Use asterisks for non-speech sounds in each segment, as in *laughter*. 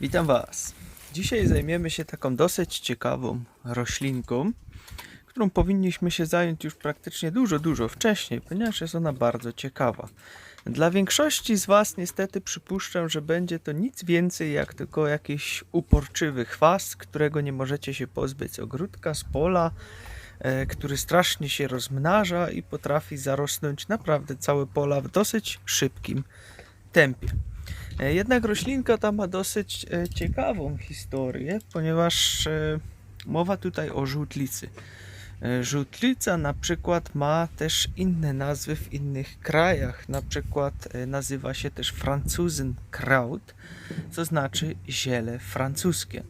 Witam Was. Dzisiaj zajmiemy się taką dosyć ciekawą roślinką, którą powinniśmy się zająć już praktycznie dużo, dużo wcześniej, ponieważ jest ona bardzo ciekawa. Dla większości z Was niestety przypuszczam, że będzie to nic więcej jak tylko jakiś uporczywy chwast, którego nie możecie się pozbyć z ogródka, z pola, e, który strasznie się rozmnaża i potrafi zarosnąć naprawdę całe pola w dosyć szybkim tempie. E, Jednak roślinka ta ma dosyć e, ciekawą historię, ponieważ e, mowa tutaj o żółtlicy. Żółtlica na przykład ma też inne nazwy w innych krajach. Na przykład nazywa się też Franzusenkraut, co znaczy ziele francuskie.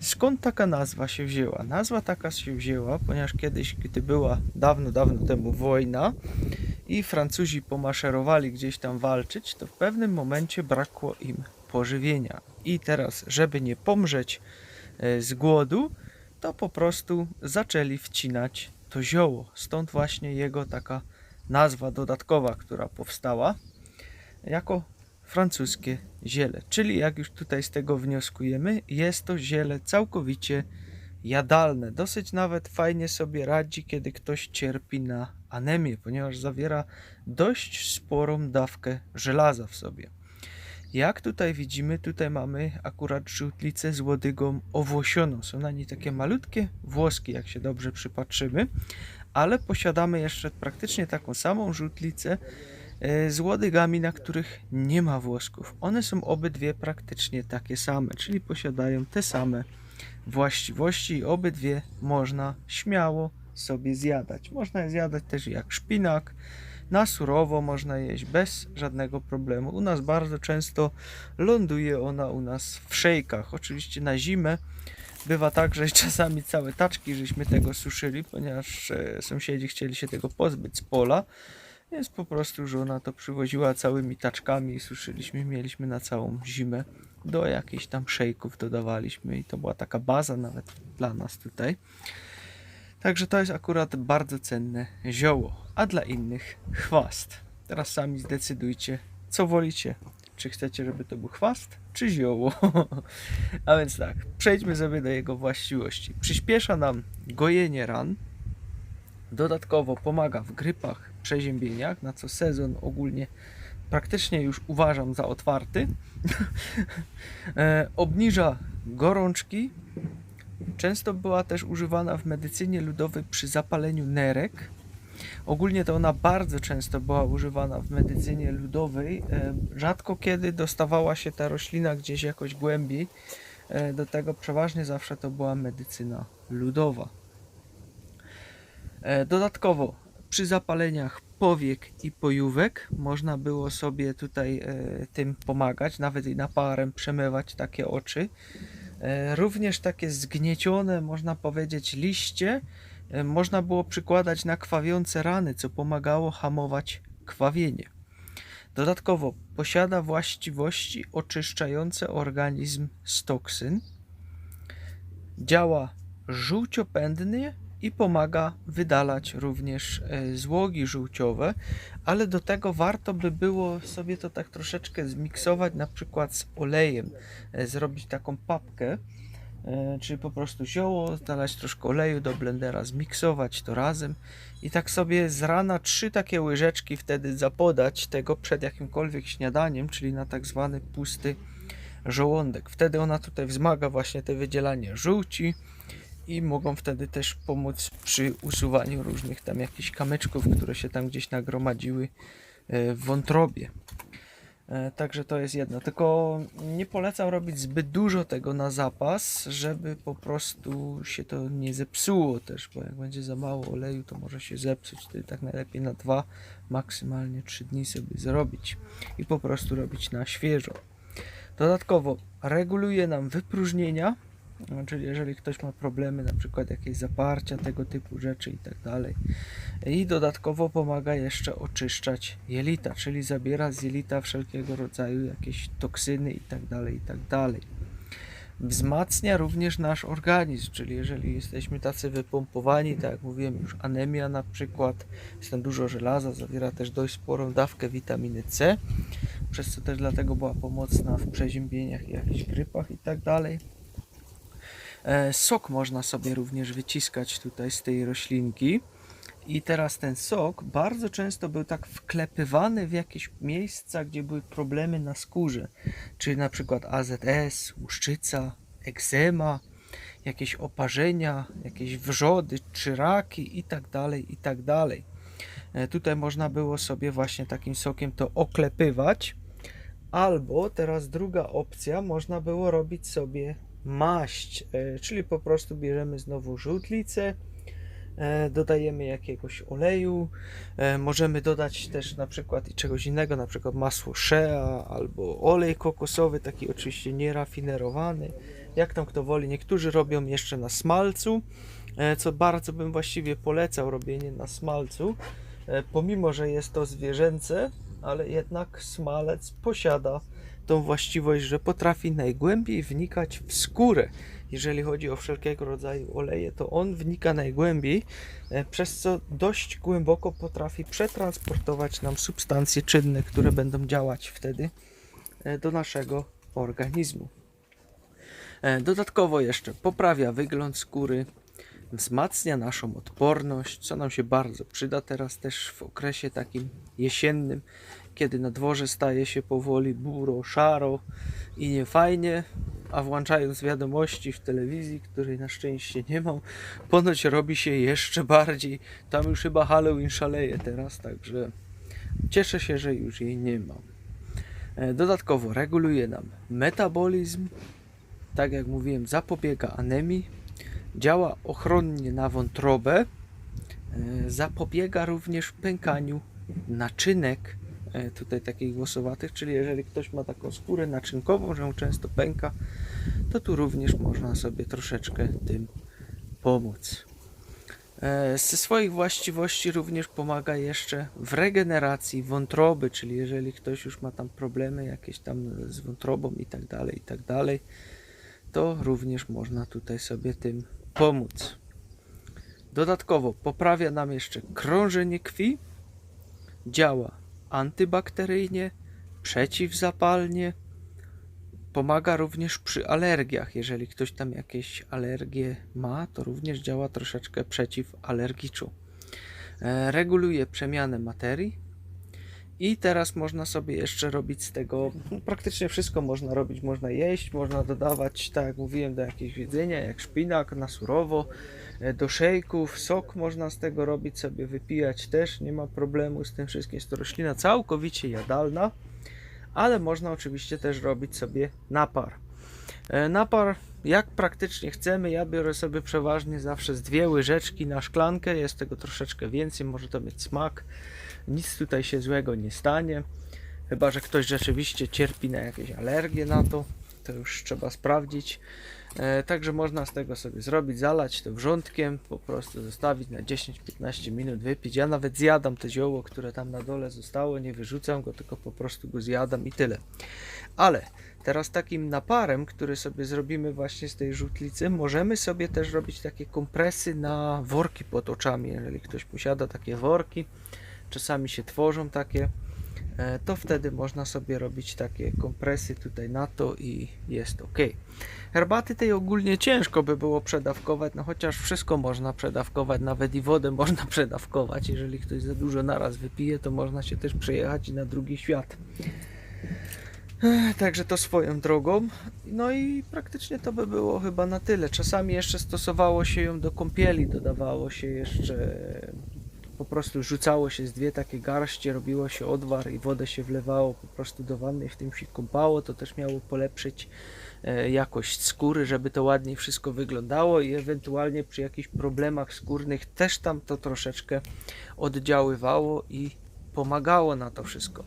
Skąd taka nazwa się wzięła? Nazwa taka się wzięła, ponieważ kiedyś, gdy była dawno, dawno temu wojna i Francuzi pomaszerowali gdzieś tam walczyć, to w pewnym momencie brakło im pożywienia. I teraz, żeby nie pomrzeć e, z głodu, to po prostu zaczęli wcinać to zioło. Stąd właśnie jego taka nazwa dodatkowa, która powstała jako francuskie ziele. Czyli jak już tutaj z tego wnioskujemy, jest to ziele całkowicie jadalne. Dosyć nawet fajnie sobie radzi, kiedy ktoś cierpi na anemię, ponieważ zawiera dość sporą dawkę żelaza w sobie. Jak tutaj widzimy, tutaj mamy akurat żółtlicę z łodygą owłosioną. Są na niej takie malutkie włoski, jak się dobrze przypatrzymy, ale posiadamy jeszcze praktycznie taką samą żółtlicę e, z łodygami, na których nie ma włosków. One są obydwie praktycznie takie same, czyli posiadają te same właściwości i obydwie można śmiało sobie zjadać. Można je zjadać też jak szpinak, na surowo można jeść bez żadnego problemu. U nas bardzo często ląduje ona u nas w szejkach. Oczywiście na zimę bywa tak, że *laughs* czasami całe taczki żeśmy tego suszyli, ponieważ e, sąsiedzi chcieli się tego pozbyć z pola. Więc po prostu żona to przywoziła całymi taczkami i suszyliśmy. Mieliśmy na całą zimę. Do jakichś tam szejków dodawaliśmy i to była taka baza nawet dla nas tutaj. Także to jest akurat bardzo cenne zioło, a dla innych chwast. Teraz sami zdecydujcie, co wolicie. Czy chcecie, żeby to był chwast, czy zioło? *laughs* a więc tak, przejdźmy sobie do jego właściwości. Przyspiesza nam gojenie ran, dodatkowo pomaga w grypach, przeziębieniach, na co sezon ogólnie praktycznie już uważam za otwarty. *laughs* E, Obniża gorączki, Często była też używana w medycynie ludowej przy zapaleniu nerek. Ogólnie to ona bardzo często była używana w medycynie ludowej. E, Rzadko kiedy dostawała się ta roślina gdzieś jakoś głębiej. E, Do tego przeważnie zawsze to była medycyna ludowa. E, Dodatkowo przy zapaleniach powiek i pojówek można było sobie tutaj tym pomagać, nawet i naparem przemywać takie oczy. E, Również takie zgniecione, można powiedzieć, liście e, można było przykładać na krwawiące rany, co pomagało hamować krwawienie. Dodatkowo posiada właściwości oczyszczające organizm z toksyn, działa żółciopędnie i pomaga wydalać również e, złogi żółciowe, ale do tego warto by było sobie to tak troszeczkę zmiksować, na przykład z olejem, e, zrobić taką papkę, e, czyli po prostu zioło, dodać troszkę oleju do blendera, zmiksować to razem i tak sobie z rana trzy takie łyżeczki wtedy zapodać tego przed jakimkolwiek śniadaniem, czyli na tak zwany pusty żołądek. Wtedy ona tutaj wzmaga właśnie te wydzielanie żółci i mogą wtedy też pomóc przy usuwaniu różnych tam jakichś kamyczków, które się tam gdzieś nagromadziły e, w wątrobie. E, Także to jest jedno. Tylko nie polecam robić zbyt dużo tego na zapas, żeby po prostu się to nie zepsuło też, bo jak będzie za mało oleju, to może się zepsuć. Wtedy tak najlepiej na dwa, maksymalnie trzy dni sobie zrobić i po prostu robić na świeżo. Dodatkowo reguluje nam wypróżnienia, no, czyli jeżeli ktoś ma problemy, na przykład jakieś zaparcia, tego typu rzeczy i tak dalej. I dodatkowo pomaga jeszcze oczyszczać jelita, czyli zabiera z jelita wszelkiego rodzaju jakieś toksyny i tak dalej, i tak dalej. Wzmacnia również nasz organizm, czyli jeżeli jesteśmy tacy wypompowani, tak jak mówiłem już, anemia na przykład, jest tam dużo żelaza, zawiera też dość sporą dawkę witaminy C, przez co też dlatego była pomocna w przeziębieniach i jakichś grypach i tak dalej. E, Sok można sobie również wyciskać tutaj z tej roślinki. I teraz ten sok bardzo często był tak wklepywany w jakieś miejsca, gdzie były problemy na skórze. Czyli na przykład AZS, łuszczyca, egzema, jakieś oparzenia, jakieś wrzody czy raki i tak dalej, i tak. E, Tutaj można było sobie właśnie takim sokiem to oklepywać. Albo teraz druga opcja, można było robić sobie maść, e, czyli po prostu bierzemy znowu żółtlicę, e, dodajemy jakiegoś oleju, e, możemy dodać też na przykład i czegoś innego, na przykład masło shea albo olej kokosowy, taki oczywiście nierafinerowany, jak tam kto woli. Niektórzy robią jeszcze na smalcu, co bardzo bym właściwie polecał robienie na smalcu, pomimo że jest to zwierzęce, ale jednak smalec posiada tą właściwość, że potrafi najgłębiej wnikać w skórę. Jeżeli chodzi o wszelkiego rodzaju oleje, to on wnika najgłębiej, e, przez co dość głęboko potrafi przetransportować nam substancje czynne, które będą działać wtedy e, do naszego organizmu. E, Dodatkowo jeszcze poprawia wygląd skóry, wzmacnia naszą odporność, co nam się bardzo przyda teraz też w okresie takim jesiennym, kiedy na dworze staje się powoli buro, szaro i niefajnie, a włączając wiadomości w telewizji, której na szczęście nie mam, ponoć robi się jeszcze bardziej. Tam już chyba Halloween szaleje teraz, także cieszę się, że już jej nie mam. E, Dodatkowo reguluje nam metabolizm, tak jak mówiłem, zapobiega anemii, działa ochronnie na wątrobę, e, zapobiega również pękaniu naczynek, tutaj takich głosowatych, czyli jeżeli ktoś ma taką skórę naczynkową, że mu często pęka, to tu również można sobie troszeczkę tym pomóc. E, Ze swoich właściwości również pomaga jeszcze w regeneracji wątroby, czyli jeżeli ktoś już ma tam problemy jakieś tam z wątrobą i tak dalej, i tak dalej, to również można tutaj sobie tym pomóc. Dodatkowo poprawia nam jeszcze krążenie krwi, działa antybakteryjnie, przeciwzapalnie, pomaga również przy alergiach. Jeżeli ktoś tam jakieś alergie ma, to również działa troszeczkę przeciwalergiczo. E, Reguluje przemianę materii. I teraz można sobie jeszcze robić z tego, praktycznie wszystko można robić, można jeść, można dodawać, tak jak mówiłem, do jakiegoś jedzenia, jak szpinak na surowo, e, do szejków, sok można z tego robić, sobie wypijać też, nie ma problemu z tym wszystkim, jest to roślina całkowicie jadalna, ale można oczywiście też robić sobie napar. E, Napar jak praktycznie chcemy, ja biorę sobie przeważnie zawsze z dwie łyżeczki na szklankę, jest tego troszeczkę więcej, może to mieć smak, nic tutaj się złego nie stanie. Chyba, że ktoś rzeczywiście cierpi na jakieś alergie na to, to już trzeba sprawdzić. E, także można z tego sobie zrobić, zalać to wrzątkiem, po prostu zostawić na 10-15 minut, wypić. Ja nawet zjadam te zioło, które tam na dole zostało, nie wyrzucam go, tylko po prostu go zjadam i tyle. Ale teraz takim naparem, który sobie zrobimy właśnie z tej żółtlicy, możemy sobie też robić takie kompresy na worki pod oczami, jeżeli ktoś posiada takie worki czasami się tworzą takie, e, to wtedy można sobie robić takie kompresy tutaj na to i jest ok. Herbaty tej ogólnie ciężko by było przedawkować, no chociaż wszystko można przedawkować, nawet i wodę można *laughs* przedawkować. Jeżeli ktoś za dużo naraz wypije, to można się też przejechać i na drugi świat. Także to swoją drogą. No i praktycznie to by było chyba na tyle. Czasami jeszcze stosowało się ją do kąpieli, dodawało się jeszcze po prostu rzucało się z dwie takie garście, robiło się odwar i wodę się wlewało po prostu do wanny w tym się kąpało. To też miało polepszyć e, jakość skóry, żeby to ładniej wszystko wyglądało i ewentualnie przy jakichś problemach skórnych też tam to troszeczkę oddziaływało i pomagało na to wszystko.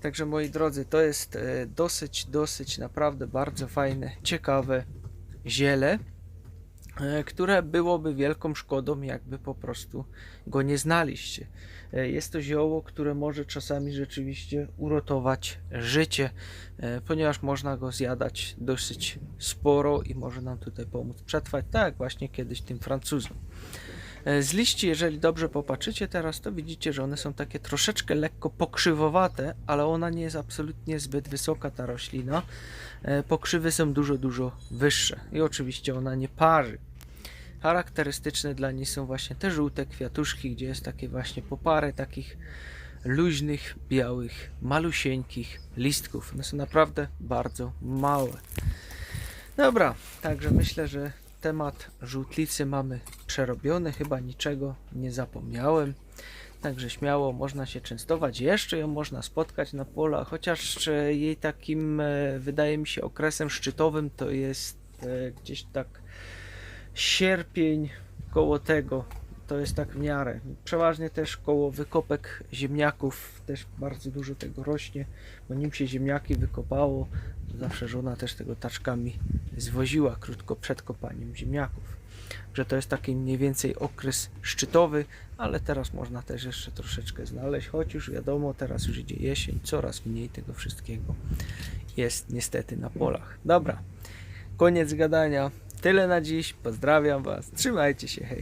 Także moi drodzy, to jest e, dosyć, dosyć naprawdę bardzo fajne, ciekawe ziele, które byłoby wielką szkodą, jakby po prostu go nie znaliście. E, Jest to zioło, które może czasami rzeczywiście uratować życie, e, ponieważ można go zjadać dosyć sporo i może nam tutaj pomóc przetrwać, tak jak właśnie kiedyś tym Francuzom. E, Z liści, jeżeli dobrze popatrzycie teraz, to widzicie, że one są takie troszeczkę lekko pokrzywowate, ale ona nie jest absolutnie zbyt wysoka, ta roślina. E, Pokrzywy są dużo, dużo wyższe i oczywiście ona nie parzy. Charakterystyczne dla niej są właśnie te żółte kwiatuszki, gdzie jest takie właśnie po parę takich luźnych, białych, malusieńkich listków. One są naprawdę bardzo małe. Dobra, także myślę, że temat żółtlicy mamy przerobiony, chyba niczego nie zapomniałem. Także śmiało można się częstować. Jeszcze ją można spotkać na polach, chociaż e, jej takim, e, wydaje mi się, okresem szczytowym to jest e, gdzieś tak sierpień, koło tego. To jest tak w miarę. Przeważnie też koło wykopek ziemniaków też bardzo dużo tego rośnie, bo nim się ziemniaki wykopało, zawsze żona też tego taczkami zwoziła krótko przed kopaniem ziemniaków. Że to jest taki mniej więcej okres szczytowy, ale teraz można też jeszcze troszeczkę znaleźć, choć już wiadomo, teraz już idzie jesień, coraz mniej tego wszystkiego jest niestety na polach. Dobra, koniec gadania. Tyle na dziś. Pozdrawiam Was. Trzymajcie się. Hej.